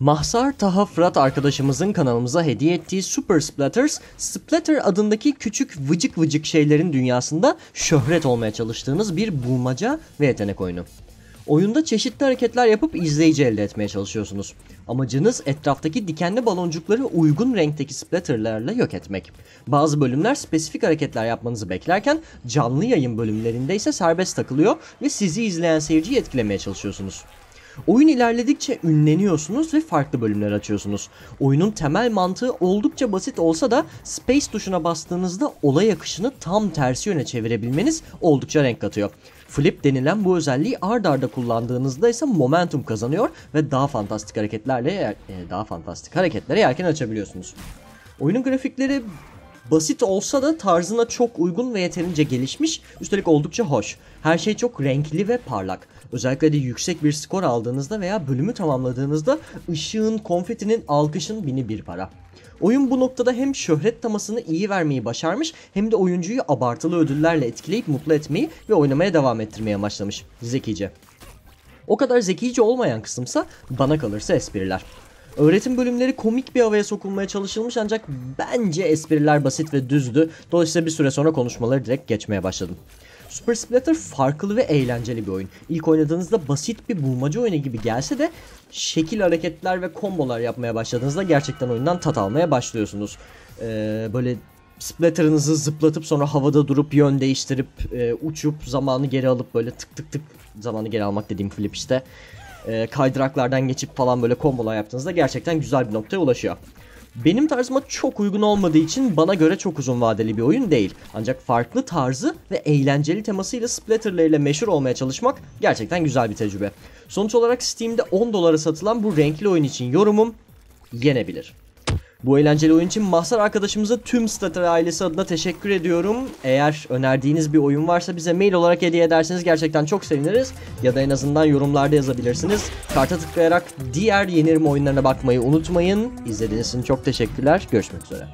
Mahsar Taha Fırat arkadaşımızın kanalımıza hediye ettiği Super Splatters, Splatter adındaki küçük vıcık vıcık şeylerin dünyasında şöhret olmaya çalıştığınız bir bulmaca ve yetenek oyunu. Oyunda çeşitli hareketler yapıp izleyici elde etmeye çalışıyorsunuz. Amacınız etraftaki dikenli baloncukları uygun renkteki splatterlarla yok etmek. Bazı bölümler spesifik hareketler yapmanızı beklerken canlı yayın bölümlerinde ise serbest takılıyor ve sizi izleyen seyirciyi etkilemeye çalışıyorsunuz. Oyun ilerledikçe ünleniyorsunuz ve farklı bölümler açıyorsunuz. Oyunun temel mantığı oldukça basit olsa da Space tuşuna bastığınızda olay akışını tam tersi yöne çevirebilmeniz oldukça renk katıyor. Flip denilen bu özelliği ard arda kullandığınızda ise momentum kazanıyor ve daha fantastik hareketlerle e, daha fantastik hareketlere yelken açabiliyorsunuz. Oyunun grafikleri basit olsa da tarzına çok uygun ve yeterince gelişmiş, üstelik oldukça hoş. Her şey çok renkli ve parlak. Özellikle de yüksek bir skor aldığınızda veya bölümü tamamladığınızda ışığın, konfetinin, alkışın bini bir para. Oyun bu noktada hem şöhret tamasını iyi vermeyi başarmış hem de oyuncuyu abartılı ödüllerle etkileyip mutlu etmeyi ve oynamaya devam ettirmeye amaçlamış. Zekice. O kadar zekice olmayan kısımsa bana kalırsa espriler. Öğretim bölümleri komik bir havaya sokulmaya çalışılmış ancak bence espriler basit ve düzdü. Dolayısıyla bir süre sonra konuşmaları direkt geçmeye başladım. Super Splatter farklı ve eğlenceli bir oyun. İlk oynadığınızda basit bir bulmaca oyunu gibi gelse de şekil hareketler ve kombolar yapmaya başladığınızda gerçekten oyundan tat almaya başlıyorsunuz. Ee, böyle Splatter'ınızı zıplatıp sonra havada durup yön değiştirip e, uçup zamanı geri alıp böyle tık tık tık zamanı geri almak dediğim flip işte e, kaydıraklardan geçip falan böyle kombolar yaptığınızda gerçekten güzel bir noktaya ulaşıyor. Benim tarzıma çok uygun olmadığı için bana göre çok uzun vadeli bir oyun değil. Ancak farklı tarzı ve eğlenceli temasıyla splatterlarıyla meşhur olmaya çalışmak gerçekten güzel bir tecrübe. Sonuç olarak Steam'de 10 dolara satılan bu renkli oyun için yorumum yenebilir. Bu eğlenceli oyun için Mahsar arkadaşımıza tüm Stater ailesi adına teşekkür ediyorum. Eğer önerdiğiniz bir oyun varsa bize mail olarak hediye ederseniz gerçekten çok seviniriz. Ya da en azından yorumlarda yazabilirsiniz. Karta tıklayarak diğer yenirim oyunlarına bakmayı unutmayın. İzlediğiniz için çok teşekkürler. Görüşmek üzere.